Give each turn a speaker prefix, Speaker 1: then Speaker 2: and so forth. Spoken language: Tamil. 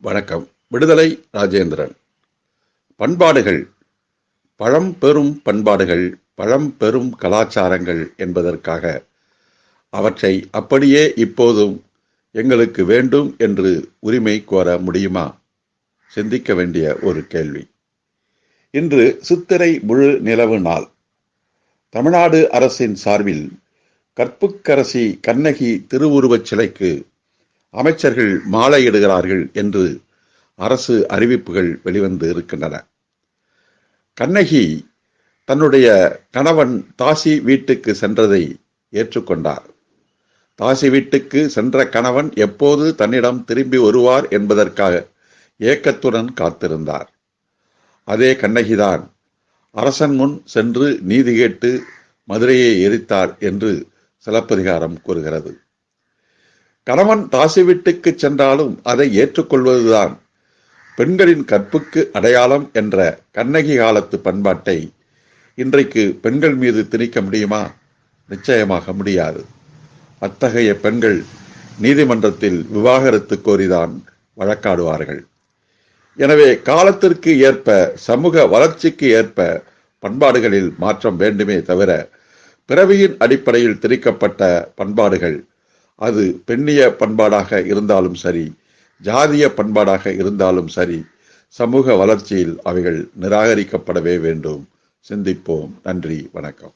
Speaker 1: வணக்கம். விடுதலை ராஜேந்திரன். பண்பாடுகள். பழம் பெரும் பண்பாடுகள் பழம் பெரும் கலாச்சாரங்கள் என்பதற்காக அவற்றை அப்படியே இப்போதும் எங்களுக்கு வேண்டும் என்று உரிமை கோர முடியுமா? சிந்திக்க வேண்டிய ஒரு கேள்வி. இன்று சித்திரை முழு நிலவு நாள். தமிழ்நாடு அரசின் சார்பில் கற்புக்கரசி கண்ணகி திருவுருவச் சிலைக்கு அமைச்சர்கள் மாலையிடுகிறார்கள் என்று அரசு அறிவிப்புகள் வெளிவந்து இருக்கின்றன. கண்ணகி தன்னுடைய கணவன் தாசி வீட்டுக்கு சென்றதை ஏற்றுக்கொண்டார். தாசி வீட்டுக்கு சென்ற கணவன் எப்போது தன்னிடம் திரும்பி வருவார் என்பதற்காக ஏக்கத்துடன் காத்திருந்தார். அதே கண்ணகிதான் அரசன் முன் சென்று நீதி கேட்டு மதுரையை எரித்தார் என்று சிலப்பதிகாரம் கூறுகிறது. கணவன் தாசி வீட்டுக்கு சென்றாலும் அதை ஏற்றுக்கொள்வதுதான் பெண்களின் கற்புக்கு அடையாளம் என்ற கண்ணகி காலத்து பண்பாட்டை இன்றைக்கு பெண்கள் மீது திணிக்க முடியுமா? நிச்சயமாக முடியாது. அத்தகைய பெண்கள் நீதிமன்றத்தில் விவாகரத்து கோரிதான் வழக்காடுவார்கள். எனவே காலத்திற்கு ஏற்ப சமூக வளர்ச்சிக்கு ஏற்ப பண்பாடுகளில் மாற்றம் வேண்டுமே தவிர பிறவியின் அடிப்படையில் திரிக்கப்பட்ட பண்பாடுகள் அது பெண்ணிய பண்பாடாக இருந்தாலும் சரி ஜாதிய பண்பாடாக இருந்தாலும் சரி சமூக வளர்ச்சியில் அவைகள் நிராகரிக்கப்படவே வேண்டும். சிந்திப்போம். நன்றி. வணக்கம்.